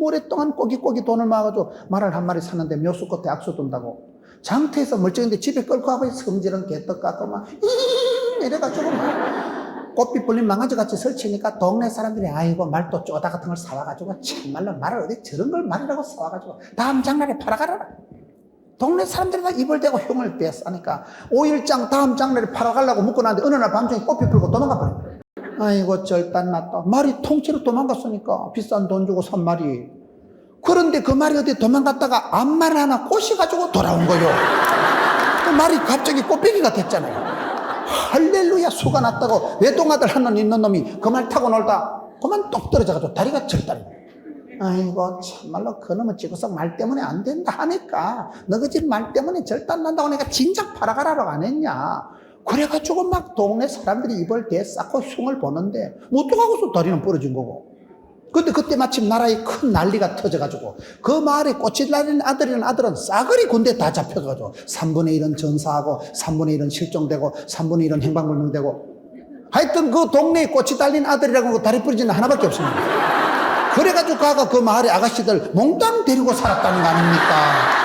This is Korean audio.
오랫동안 꼬기꼬기 돈을 모아가지고 말을 한 마리 샀는데 묘수 끝에 악수 둔다고. 장터에서 멀쩡한데 집에 끌고 가고 성질은 개떡 같고 막 이래가지고 막 꽃빛 불린 망아지 같이 설치니까 동네 사람들이 아이고 말도 쪼다 같은 걸 사와가지고 참말로 말을 어디 저런 걸 말이라고 사와가지고 다음 장날에 팔아가라. 동네 사람들이 다 입을 대고 흉을 빼싸니까 5일장 다음 장날에 팔아가려고 묶고 나는데 어느 날 밤중에 꽃빛 불고 도망가 버린 거야. 아이고 절단 났다. 말이 통째로 도망갔으니까 비싼 돈 주고 산 말이. 그런데 그 말이 어디 도망갔다가 앞말 하나 꼬셔가지고 돌아온 거요. 그 말이 갑자기 꽃배기가 됐잖아요. 할렐루야 수가 났다고 외동아들 하나 있는 놈이 그 말 타고 놀다 그만 똑 떨어져가지고 다리가 절단이 아이고 참말로 그놈은 지구석 말 때문에 안 된다 하니까 너그 집 말 때문에 절단 난다고 내가 진작 팔아가라고 안 했냐 그래가지고 막 동네 사람들이 입을 대쌓고 흉을 보는데 못 들어가고서 다리는 부러진 거고 근데 그때 마침 나라에 큰 난리가 터져가지고 그 마을에 꽃이 날리는 아들이라는 아들은 싸그리 군대 다 잡혀가지고 3분의 1은 전사하고 3분의 1은 실종되고 3분의 1은 행방불명되고 하여튼 그 동네에 꽃이 달린 아들이라고 그 다리 부러지는 하나밖에 없습니다. 그래가지고 가가 그 마을의 아가씨들 몽땅 데리고 살았다는 거 아닙니까?